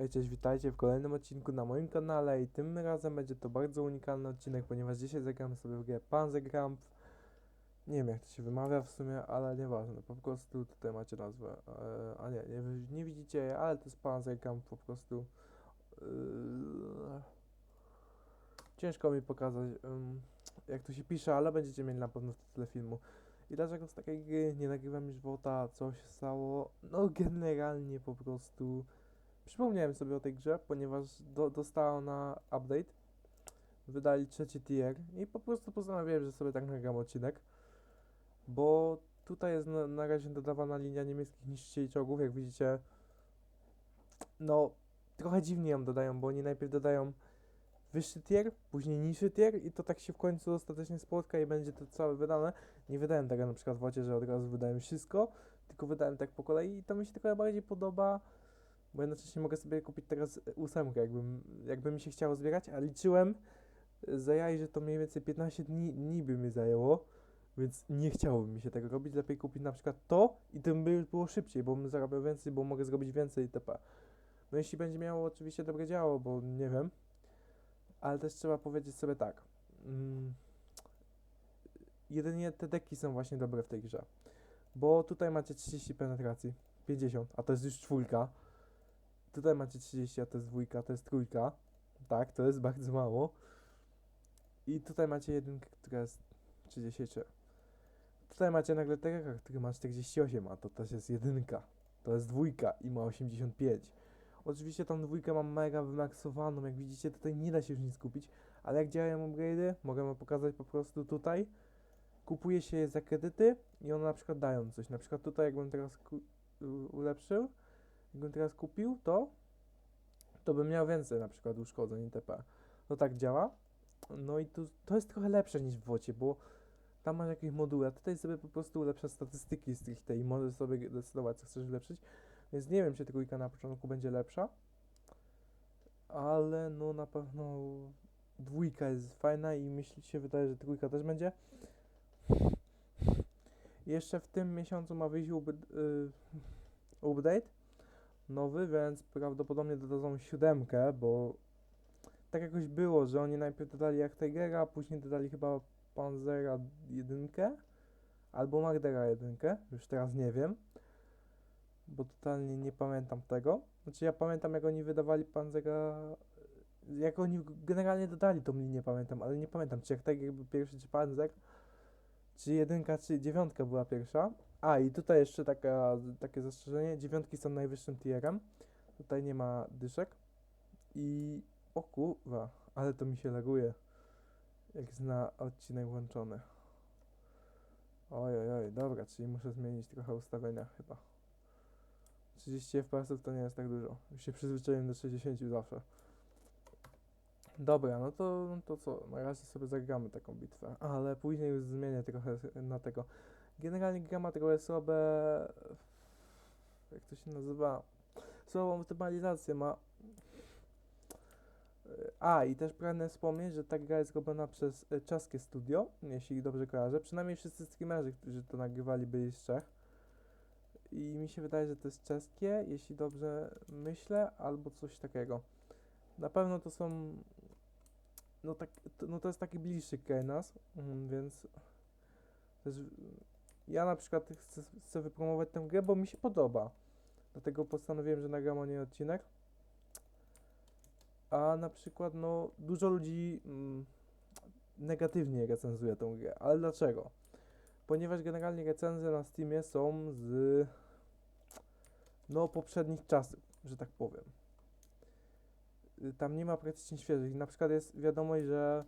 Hej, cześć, witajcie w kolejnym odcinku na moim kanale i tym razem będzie to bardzo unikalny odcinek, ponieważ dzisiaj zagramy sobie w grę Panzerkampf. Nie wiem jak to się wymawia w sumie, ale nieważne, po prostu tutaj macie nazwę, e, a nie, nie, nie widzicie jej, ale to jest Panzerkampf po prostu. Yy, ciężko mi pokazać jak to się pisze, ale będziecie mieli na pewno w tytule filmu. I dlaczego z takiej gry nie nagrywam już WOTA, co się stało? No generalnie po prostu... Przypomniałem sobie o tej grze, ponieważ do, dostała ona update. Wydali trzeci tier i po prostu postanowiłem, że sobie tak nagram odcinek. Bo tutaj jest na, na razie dodawana linia niemieckich niszczycieli czołgów, jak widzicie. No, trochę dziwnie ją dodają, bo oni najpierw dodają wyższy tier, później niższy tier i to tak się w końcu ostatecznie spotka i będzie to całe wydane. Nie wydałem tego na przykład w Wocie, że od razu wydałem wszystko, tylko wydałem tak po kolei i to mi się trochę bardziej podoba. Bo jednocześnie mogę sobie kupić teraz e, ósemkę, jakbym, jakby mi się chciało zbierać, a liczyłem e, za jaj, że to mniej więcej 15 dni, dni by mi zajęło, więc nie chciałoby mi się tego robić. Lepiej kupić na przykład to i tym by już było szybciej, bo bym zarabiał więcej, bo mogę zrobić więcej itp. No jeśli będzie miało oczywiście dobre działo, bo nie wiem, ale też trzeba powiedzieć sobie tak. Mm, jedynie te deki są właśnie dobre w tej grze, bo tutaj macie 30 penetracji, 50, a to jest już czwórka. Tutaj macie 30, a to jest dwójka, to jest trójka. Tak, to jest bardzo mało. I tutaj macie jedynkę, która jest 33. Tutaj macie nagle Terrora, który ma 48, a to też jest jedynka. To jest dwójka i ma 85. Oczywiście tą dwójkę mam mega wymaksowaną, jak widzicie tutaj nie da się już nic kupić, ale jak działają upgrade'y, mogę wam pokazać po prostu tutaj. Kupuje się je za kredyty i one na przykład dają coś. Na przykład tutaj jakbym teraz ulepszył, Jakbym teraz kupił to, to bym miał więcej na przykład uszkodzeń itp. To tak działa. No i tu, to jest trochę lepsze niż w Wocie, bo tam masz jakieś moduły, a tutaj sobie po prostu ulepsza statystyki stricte i możesz sobie decydować, co chcesz ulepszyć. Więc nie wiem, czy trójka na początku będzie lepsza, ale no na pewno dwójka jest fajna i myśli się wydaje, że trójka też będzie. Jeszcze w tym miesiącu ma wyjść ub- y, update nowy, więc prawdopodobnie dodadzą siódemkę, bo tak jakoś było, że oni najpierw dodali Jachtegera, a później dodali chyba Panzera jedynkę albo Mardera jedynkę, już teraz nie wiem, bo totalnie nie pamiętam tego. Znaczy ja pamiętam jak oni wydawali Panzera, jak oni generalnie dodali tą linię pamiętam, ale nie pamiętam czy Jachteger był pierwszy, czy Panzer, czy jedynka, czy dziewiątka była pierwsza. A i tutaj jeszcze taka, takie zastrzeżenie, dziewiątki są najwyższym tierem, tutaj nie ma dyszek i o kurwa, ale to mi się laguje, jak jest na odcinek włączony. Oj, oj, oj, dobra, czyli muszę zmienić trochę ustawienia chyba. 30 fps to nie jest tak dużo, już się przyzwyczaiłem do 60 zawsze. Dobra, no to, no to co, na razie sobie zagramy taką bitwę, ale później już zmienię trochę na tego. Generalnie gra ma trochę słabe, jak to się nazywa, słabą optymalizację ma. A, i też pragnę wspomnieć, że ta gra jest robiona przez e, czeskie studio, jeśli dobrze kojarzę. Przynajmniej wszyscy streamerzy, którzy to nagrywali, byli z Czech. I mi się wydaje, że to jest czeskie, jeśli dobrze myślę, albo coś takiego. Na pewno to są. No, tak, no to jest taki bliższy kraj nas, mm, więc. Też, ja na przykład chcę, chcę wypromować tę grę, bo mi się podoba. Dlatego postanowiłem, że nagram o niej odcinek. A na przykład, no, dużo ludzi mm, negatywnie recenzuje tę grę. Ale dlaczego? Ponieważ generalnie recenzje na Steamie są z no poprzednich czasów, że tak powiem. Y, Tam nie ma praktycznie świeżych. Na przykład jest wiadomość, że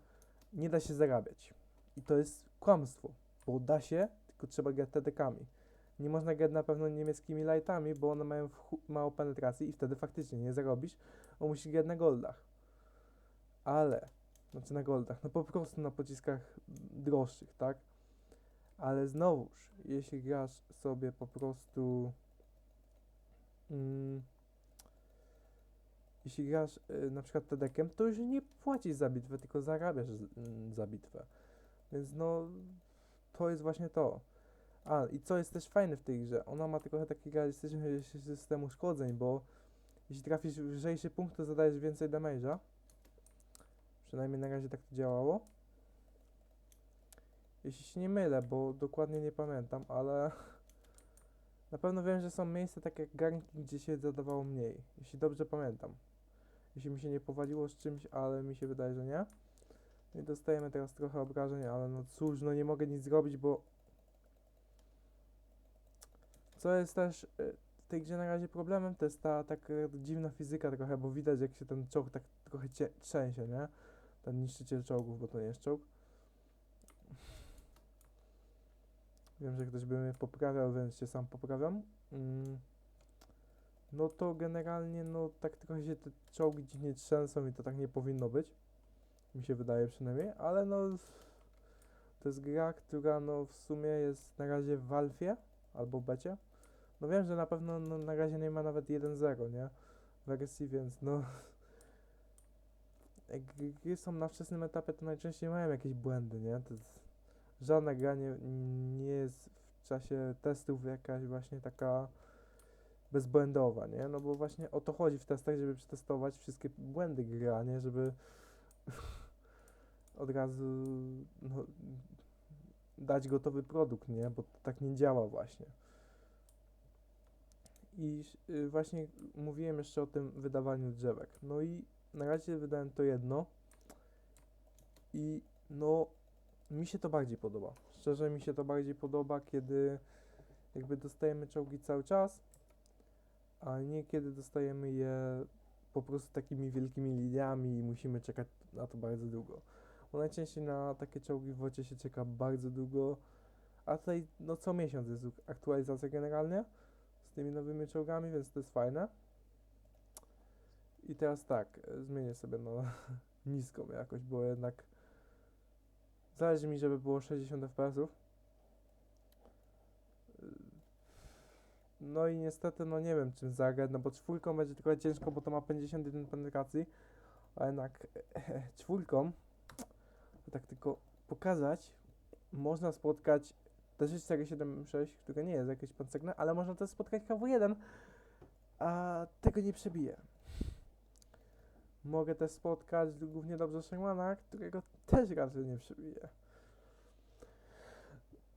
nie da się zarabiać. I to jest kłamstwo, bo da się, tylko trzeba grać TDK-ami. Nie można grać na pewno niemieckimi lightami, bo one mają mało penetracji i wtedy faktycznie nie zarobisz, bo musisz grać na goldach. Ale, znaczy na goldach, no po prostu na pociskach droższych, tak? Ale znowuż, jeśli grasz sobie po prostu. Mm, jeśli grasz y, na przykład TDK-em, to już nie płacisz za bitwę, tylko zarabiasz z, mm, za bitwę. Więc no, to jest właśnie to. A, i co jest też fajne w tej grze, ona ma trochę taki realistyczny system uszkodzeń, bo Jeśli trafisz w lżejszy punkt, to zadajesz więcej damage'a. Przynajmniej na razie tak to działało. Jeśli się nie mylę, bo dokładnie nie pamiętam, ale na pewno wiem, że są miejsca takie jak garnki, gdzie się zadawało mniej. Jeśli dobrze pamiętam. Jeśli mi się nie powaliło z czymś, ale mi się wydaje, że nie. No i dostajemy teraz trochę obrażeń, ale no cóż, no nie mogę nic zrobić, bo co jest też y, w tej grze na razie problemem, to jest ta taka dziwna fizyka trochę, bo widać jak się ten czołg tak trochę trzęsie, nie? Ten niszczyciel czołgów, bo to nie jest czołg. Wiem, że ktoś by mnie poprawiał, więc się sam poprawiam. Mm. No to generalnie, no tak trochę się te czołgi dziwnie trzęsą i to tak nie powinno być. Mi się wydaje przynajmniej, ale no to jest gra, która no w sumie jest na razie w alfie albo becie. No wiem, że na pewno no, na razie nie ma nawet 1.0, nie? Wersji, więc no jak gry- są na wczesnym etapie, to najczęściej mają jakieś błędy, nie? To jest, żadna gra nie, nie jest w czasie testów jakaś właśnie taka bezbłędowa, nie? No bo właśnie o to chodzi w testach, żeby przetestować wszystkie błędy gry, a nie żeby od razu no, dać gotowy produkt, nie? Bo tak nie działa właśnie. I y, właśnie mówiłem jeszcze o tym wydawaniu drzewek. No i na razie wydałem to jedno i no mi się to bardziej podoba. Szczerze mi się to bardziej podoba, kiedy jakby dostajemy czołgi cały czas, a nie kiedy dostajemy je po prostu takimi wielkimi liniami i musimy czekać na to bardzo długo. Bo najczęściej na takie czołgi w wocie się czeka bardzo długo, a tutaj no co miesiąc jest aktualizacja generalnie z tymi nowymi czołgami, więc to jest fajne. I teraz tak, e, zmienię sobie na niską jakość, bo jednak zależy mi, żeby było 60 fps. No i niestety, no nie wiem czym zagrać, no bo czwórką będzie trochę ciężko, bo to ma 51 penetracji, a jednak czwórką, tak tylko pokazać, można spotkać też 476, które nie jest jakieś pancerne, ale można też spotkać KW1, a tego nie przebije. Mogę też spotkać głównie dobrze Shermana, którego też raczej nie przebije.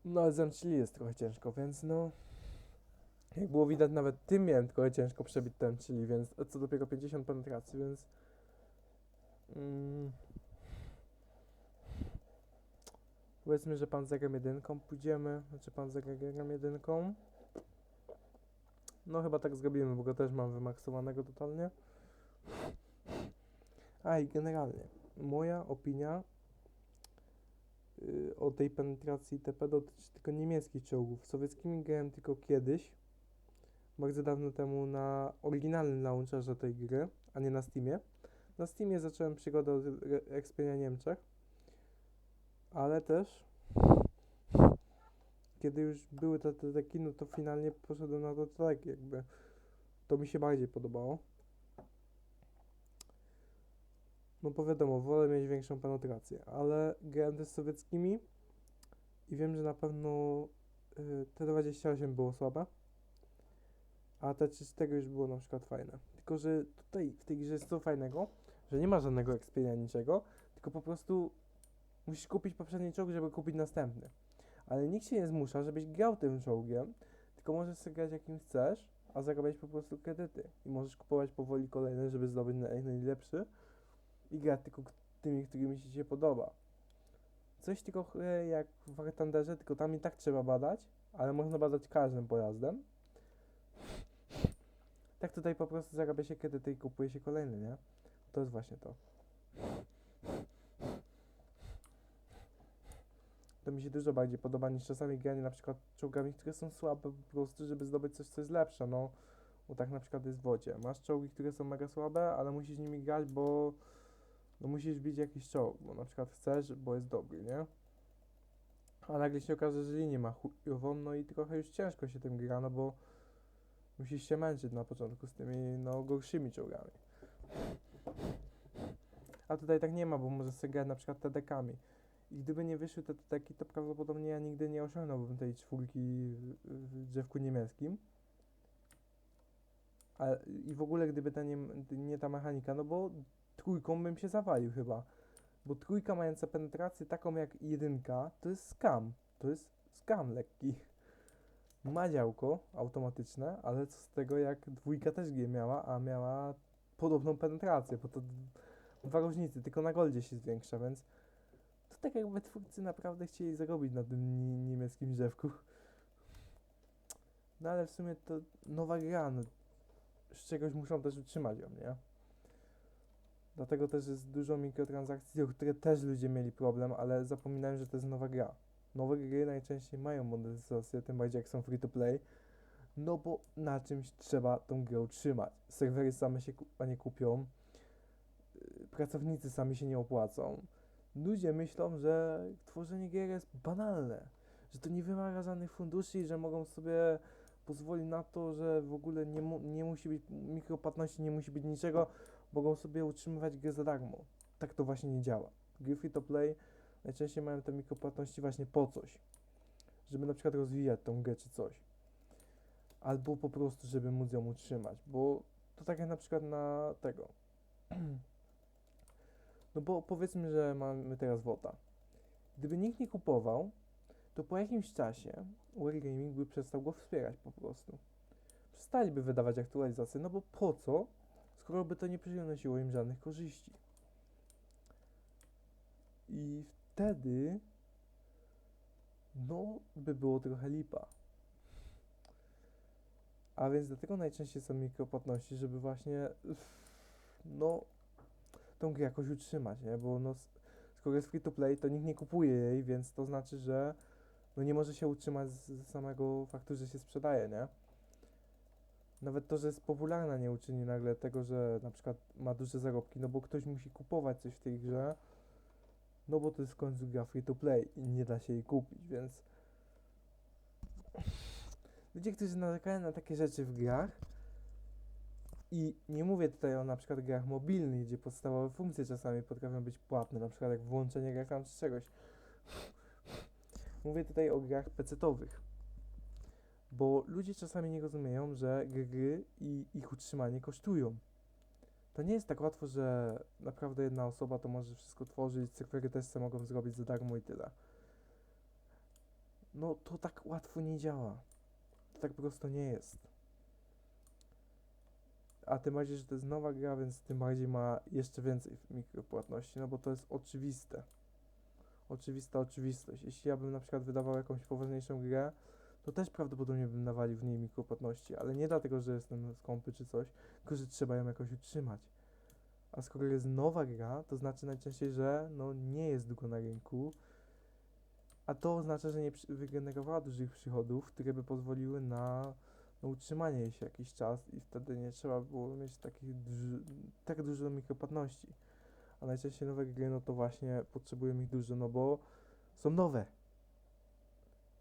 No ale z M3 jest trochę ciężko, więc no... Jak było widać, nawet tym miałem trochę ciężko przebić ten czyli, więc co dopiero 50 penetracji, więc... Mm, powiedzmy, że panzerem jedynką pójdziemy, znaczy panzerem jedynką. No chyba tak zrobimy, bo go też mam wymaksowanego totalnie. A i generalnie, moja opinia y, o tej penetracji TP dotyczy tylko niemieckich czołgów. Sowieckimi grałem tylko kiedyś, bardzo dawno temu na oryginalnym launcherze tej gry, a nie na Steamie. Na Steamie zacząłem przygodę od re- Expedia Niemczech, ale też kiedy już były te te taki, no to finalnie poszedłem na to tak jakby. To mi się bardziej podobało. No bo wiadomo, wolę mieć większą penetrację, ale grałem też z sowieckimi i wiem, że na pewno y, T28 było słabe, a T34 już było na przykład fajne. Tylko, że tutaj w tej grze jest co fajnego, że nie ma żadnego expiria niczego, tylko po prostu musisz kupić poprzedni czołg, żeby kupić następny. Ale nikt się nie zmusza, żebyś grał tym czołgiem, tylko możesz sobie grać jakim chcesz, a zarabiać po prostu kredyty. I możesz kupować powoli kolejne, żeby zdobyć naj, najlepszy i grać tylko tymi, którymi ci się podoba. Coś tylko jak w War Thunderze, tylko tam i tak trzeba badać, ale można badać każdym pojazdem. Tak tutaj po prostu zarabia się kredyty i kupuje się kolejny, nie? To jest właśnie to. To mi się dużo bardziej podoba niż czasami granie na przykład czołgami, które są słabe po prostu, żeby zdobyć coś, co jest lepsze, no. Bo tak na przykład jest w wodzie. Masz czołgi, które są mega słabe, ale musisz nimi grać, bo no musisz bić jakiś czołg, bo na przykład chcesz, bo jest dobry, nie? A nagle się okaże, że linię ma chujową, no i trochę już ciężko się tym gra, no bo musisz się męczyć na początku z tymi, no, gorszymi czołgami. A tutaj tak nie ma, bo możesz sobie grać na przykład TDK-ami. I gdyby nie wyszły te TDK, to prawdopodobnie ja nigdy nie osiągnąłbym tej czwórki w, w drzewku niemieckim. A, I w ogóle gdyby ta nie, nie ta mechanika, no bo trójką bym się zawalił chyba. Bo trójka mająca penetrację taką jak jedynka, to jest skam. To jest skam lekki. Ma działko automatyczne, ale co z tego jak dwójka też je miała, a miała podobną penetrację, bo to dwa różnice, tylko na goldzie się zwiększa, więc tak jakby twórcy naprawdę chcieli zarobić na tym ni- niemieckim drzewku. No ale w sumie to nowa gra, no, z czegoś muszą też utrzymać ją, nie? Dlatego też jest dużo mikrotransakcji, o które też ludzie mieli problem, ale zapominają, że to jest nowa gra. Nowe gry najczęściej mają monetyzację, tym bardziej jak są free to play, no bo na czymś trzeba tą grę utrzymać. Serwery same się ku- nie kupią, yy, pracownicy sami się nie opłacą. Ludzie myślą, że tworzenie gier jest banalne, że to nie wymaga żadnych funduszy że mogą sobie pozwolić na to, że w ogóle nie, mu, nie musi być mikropłatności, nie musi być niczego, mogą sobie utrzymywać grę za darmo. Tak to właśnie nie działa. Gry to play najczęściej mają te mikropłatności właśnie po coś. Żeby na przykład rozwijać tą grę czy coś. Albo po prostu, żeby móc ją utrzymać. Bo to tak jak na przykład na tego. No bo powiedzmy, że mamy teraz WOTA. Gdyby nikt nie kupował, to po jakimś czasie Wargaming by przestał go wspierać po prostu. Przestaliby wydawać aktualizacje, no bo po co, skoro by to nie przynosiło im żadnych korzyści. I wtedy, no, by było trochę lipa. A więc dlatego najczęściej są mikropłatności, żeby właśnie, no, tą grę jakoś utrzymać, nie? Bo no, skoro jest free to play, to nikt nie kupuje jej, więc to znaczy, że no nie może się utrzymać z samego faktu, że się sprzedaje, nie? Nawet to, że jest popularna nie uczyni nagle tego, że na przykład ma duże zarobki, no bo ktoś musi kupować coś w tej grze, no bo to jest w końcu gra free to play i nie da się jej kupić, więc ludzie, którzy narzekają na takie rzeczy w grach i nie mówię tutaj o na przykład grach mobilnych, gdzie podstawowe funkcje czasami potrafią być płatne, na przykład jak włączenie reklam czy czegoś. Mówię tutaj o grach pecetowych. Bo ludzie czasami nie rozumieją, że gry i ich utrzymanie kosztują. To nie jest tak łatwo, że naprawdę jedna osoba to może wszystko tworzyć, serwery też sobie mogą zrobić za darmo i tyle. No to tak łatwo nie działa. To tak prosto nie jest. A tym bardziej, że to jest nowa gra, więc tym bardziej ma jeszcze więcej mikropłatności, no bo to jest oczywiste. Oczywista oczywistość. Jeśli ja bym na przykład wydawał jakąś poważniejszą grę, to też prawdopodobnie bym nawalił w niej mikropłatności, ale nie dlatego, że jestem skąpy czy coś, tylko że trzeba ją jakoś utrzymać. A skoro jest nowa gra, to znaczy najczęściej, że no nie jest długo na rynku, a to oznacza, że nie wygenerowała dużych przychodów, które by pozwoliły na, na utrzymanie się jakiś czas i wtedy nie trzeba było mieć takich duży, tak dużo mikropłatności. A najczęściej nowe gry, no to właśnie potrzebują ich dużo, no bo są nowe.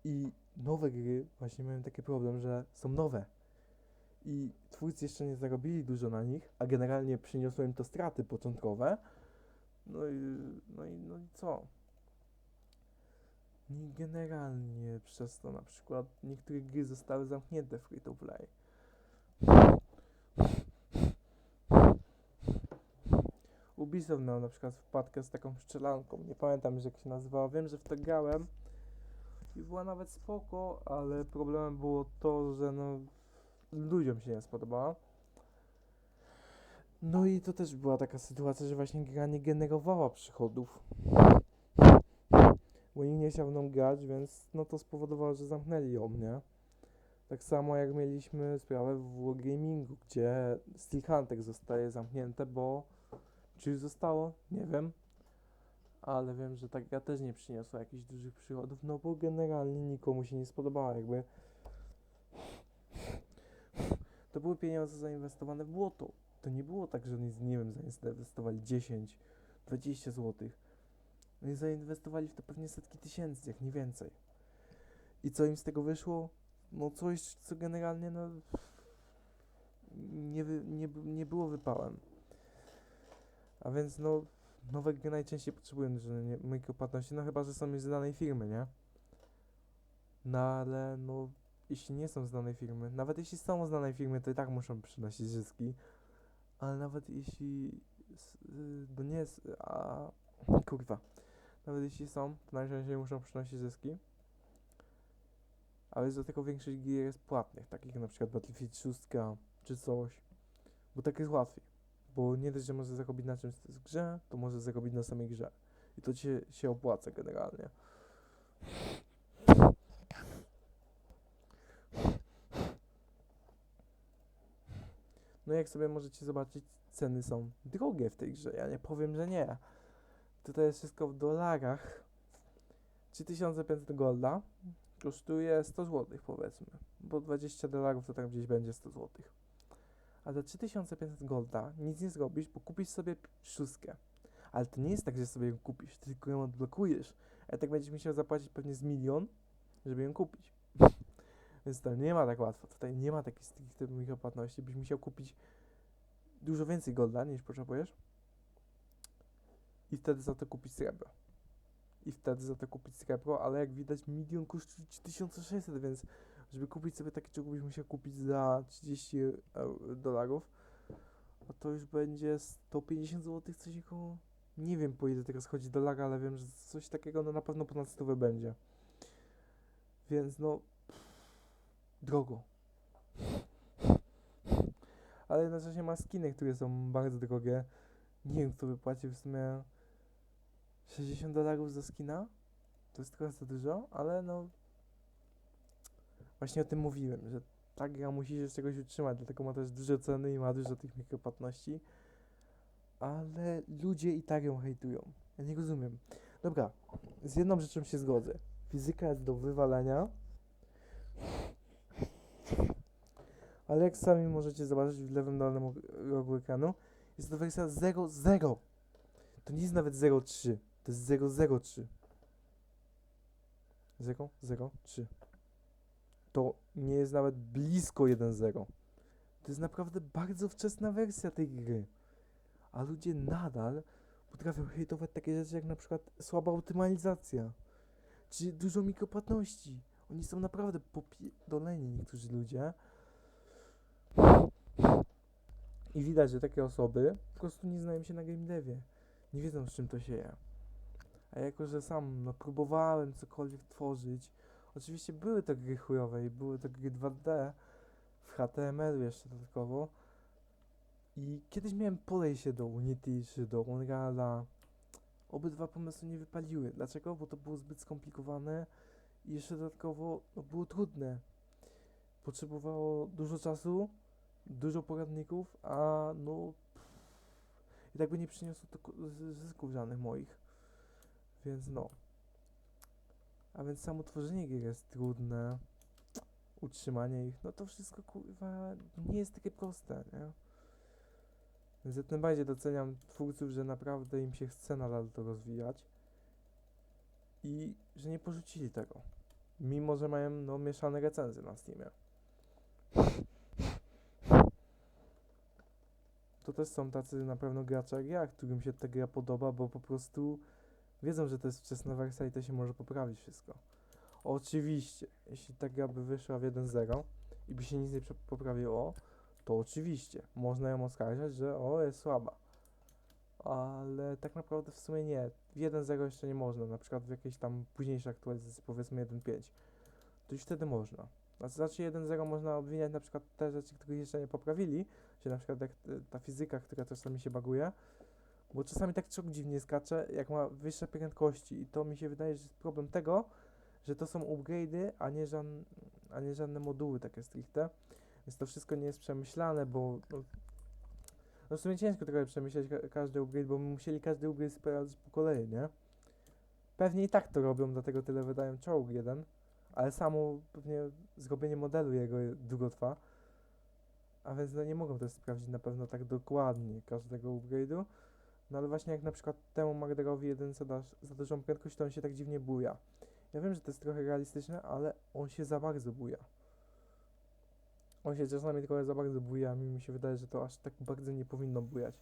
I nowe gry właśnie mają taki problem, że są nowe. I twórcy jeszcze nie zarobili dużo na nich, a generalnie przyniosło im to straty początkowe. No i, no i, no i co? Generalnie przez to na przykład niektóre gry zostały zamknięte w free to play. Ubisoft miał na przykład wpadkę z taką strzelanką, nie pamiętam już jak się nazywała, wiem, że w to grałem i była nawet spoko, ale problemem było to, że no ludziom się nie spodobała. No i to też była taka sytuacja, że właśnie gra nie generowała przychodów. Bo nikt nie chciał w nią grać, więc no to spowodowało, że zamknęli ją, nie? Tak samo jak mieliśmy sprawę w Wargamingu, gdzie Steel Hunter zostaje zamknięte, bo czy już zostało? Nie wiem. Ale wiem, że ta gra też nie przyniosła jakichś dużych przychodów, no bo generalnie nikomu się nie spodobała, jakby to były pieniądze zainwestowane w błoto. To nie było tak, że oni, nie wiem, zainwestowali 10, 20 zł. Oni zainwestowali w to pewnie setki tysięcy, jak nie więcej. I co im z tego wyszło? No coś, co generalnie no, nie, nie, nie było wypałem. A więc no, nowe gry najczęściej potrzebują dużo nie- mikropłatności, no chyba, że są już z danej firmy, nie? No ale no, jeśli nie są znanej firmy, nawet jeśli są znanej firmy, to i tak muszą przynosić zyski, ale nawet jeśli, y, no nie a, kurwa, nawet jeśli są, to najczęściej muszą przynosić zyski, ale jest do tego większość gier jest płatnych, takich na przykład Battlefield 6 czy coś, bo tak jest łatwiej, bo nie dość, że może zarobić na czymś w grze, to może zarobić na samej grze i to ci się opłaca generalnie. No jak sobie możecie zobaczyć, ceny są drogie w tej grze. Ja nie powiem, że nie. Tutaj jest wszystko w dolarach. 3500 golda kosztuje 100 zł powiedzmy, bo 20 dolarów to tam gdzieś będzie 100 zł. A za 3500 golda nic nie zrobisz, bo kupisz sobie szóstkę. Ale to nie jest tak, że sobie ją kupisz, ty tylko ją odblokujesz. A tak będziesz musiał zapłacić pewnie z milion, żeby ją kupić. Więc to nie ma tak łatwo. Tutaj nie ma takich stricte mikropłatności. Byś musiał kupić dużo więcej golda niż potrzebujesz. I wtedy za to kupić srebro. I wtedy za to kupić srebro, ale jak widać milion kosztuje 3600, więc żeby kupić sobie takie czołg byś musiał kupić za 30 eur- dolarów. A to już będzie 150 zł, coś około... Nie wiem po ile teraz chodzi dolara, ale wiem, że coś takiego no na pewno ponad 100 będzie. Więc no... Drogo. Ale jednocześnie ma skiny, które są bardzo drogie. Nie wiem, kto by płacił w sumie 60 dolarów za skina. To jest trochę za dużo, ale no... Właśnie o tym mówiłem, że ta gra musi się z czegoś utrzymać, dlatego ma też duże ceny i ma dużo tych mikropłatności. Ale ludzie i tak ją hejtują. Ja nie rozumiem. Dobra, z jedną rzeczą się zgodzę. Fizyka jest do wywalenia. Ale jak sami możecie zobaczyć w lewym dolnym og- rogu ekranu, jest to wersja 0.0. To nie jest nawet 0.3, to jest 0.03. 0.03. To nie jest nawet blisko 1.0. To jest naprawdę bardzo wczesna wersja tej gry. A ludzie nadal potrafią hejtować takie rzeczy jak na przykład słaba optymalizacja, czy dużo mikropłatności. Oni są naprawdę popierdoleni niektórzy ludzie. I widać, że takie osoby po prostu nie znają się na game devie. Nie wiedzą z czym to się je. A jako, że sam no, próbowałem cokolwiek tworzyć, oczywiście były to gry chujowe i były to gry 2D w HTML jeszcze dodatkowo. I kiedyś miałem podejście do Unity czy do Unreala. Obydwa pomysły nie wypaliły. Dlaczego? Bo to było zbyt skomplikowane i jeszcze dodatkowo no, było trudne. Potrzebowało dużo czasu, dużo poradników, a no i tak by nie przyniosło to zysków żadnych moich. Więc no. A więc samo tworzenie gier jest trudne. Utrzymanie ich, no to wszystko kurwa nie jest takie proste, nie? Więc tym bardziej doceniam twórców, że naprawdę im się chce nadal to rozwijać i że nie porzucili tego. Mimo, że mają no, mieszane recenzje na Steamie. To też są tacy na pewno gracze jak ja, którym się ta gra podoba, bo po prostu wiedzą, że to jest wczesna wersja i to się może poprawić wszystko. Oczywiście, jeśli ta gra by wyszła w 1.0 i by się nic nie poprawiło, to oczywiście można ją oskarżać, że o, jest słaba. Ale tak naprawdę w sumie nie. W 1.0 jeszcze nie można, na przykład w jakiejś tam późniejszej aktualizacji, powiedzmy 1.5. To już wtedy można. Znaczy 1.0 można obwiniać na przykład te rzeczy, których jeszcze nie poprawili, że na przykład jak y, ta fizyka, która czasami się baguje, bo czasami tak czok dziwnie skacze, jak ma wyższe prędkości i to mi się wydaje, że jest problem tego, że to są upgrade'y, a nie, żan, a nie żadne moduły takie stricte. Więc to wszystko nie jest przemyślane, bo no, no w sumie ciężko trochę przemyśleć ka każdy upgrade, bo my musieli każdy upgrade sprawdzić po kolei, nie? Pewnie i tak to robią, dlatego tyle wydają czołg jeden, ale samo pewnie zrobienie modelu jego je- długo trwa. A więc no nie mogą też sprawdzić na pewno tak dokładnie każdego upgrade'u. No ale właśnie jak na przykład temu Magderowi jeden zadasz za dużą prędkość, to on się tak dziwnie buja. Ja wiem, że to jest trochę realistyczne, ale on się za bardzo buja. On się czasami trochę za bardzo buja, a mi się wydaje, że to aż tak bardzo nie powinno bujać.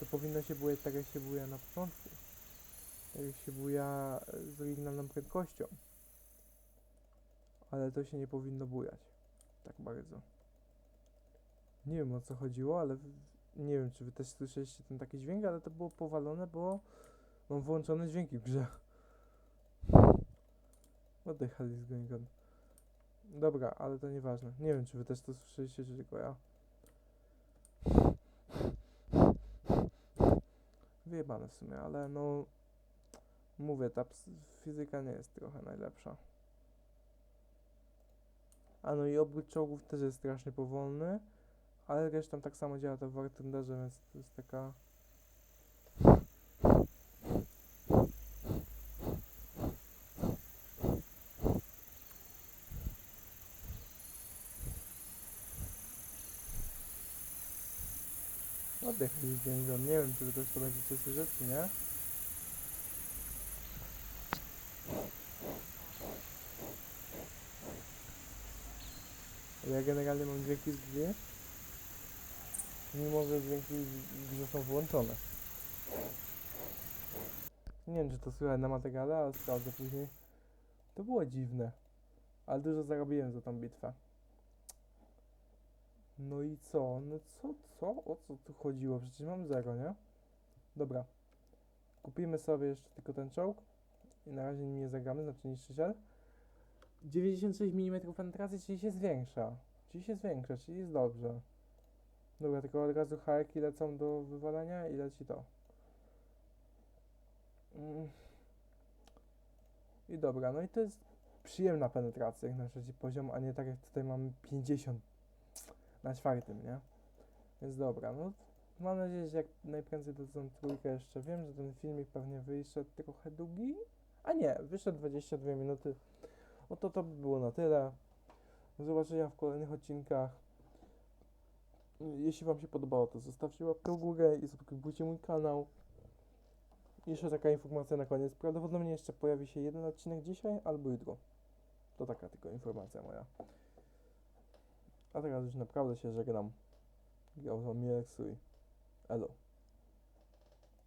To powinno się bujać tak, jak się buja na początku. Tak jak się buja z oryginalną prędkością. Ale to się nie powinno bujać. Tak bardzo. Nie wiem o co chodziło, ale nie wiem czy wy też słyszeliście ten taki dźwięk, ale to było powalone, bo mam włączone dźwięki w grze. What the hell? Dobra, ale to nieważne. Nie wiem czy wy też to słyszeliście, czy tylko ja. Wyjebane w sumie, ale no... Mówię, ta fizyka nie jest trochę najlepsza. A no i obrót czołgów też jest strasznie powolny, ale zresztą tak samo działa to w War Thunderze, więc to jest taka... Oddech mi Nie wiem, czy wy też to będziecie słyszeć, czy nie. Ja generalnie mam dźwięki z gry, mimo że dźwięki w grze są włączone. Nie wiem, czy to słychać na materiale, ale sprawdzę później. To było dziwne, ale dużo zarobiłem za tą bitwę. No i co? No co, co? O co tu chodziło? Przecież mam zero, nie? Dobra. Kupimy sobie jeszcze tylko ten czołg. I na razie nim nie zagramy, znaczy niszczyciel. 96 mm penetracji, czyli się zwiększa. Czyli się zwiększa, czyli jest dobrze. Dobra, tylko od razu haeki lecą do wywalenia i leci to. Mm. I dobra, no i to jest przyjemna penetracja jak na trzeci poziom, a nie tak jak tutaj mamy 50 na czwartym, nie? Więc dobra, no mam nadzieję, że jak najprędzej tą trójkę jeszcze wiem, że ten filmik pewnie wyszedł trochę długi, a nie, wyszedł 22 minuty. No to to by było na tyle. Do zobaczenia w kolejnych odcinkach. Jeśli Wam się podobało, to zostawcie łapkę w górę i subskrybujcie mój kanał. Jeszcze taka informacja na koniec. Prawdopodobnie jeszcze pojawi się jeden odcinek dzisiaj albo jutro. To taka tylko informacja moja. A teraz już naprawdę się żegnam. Grał wam Mirek. Elo.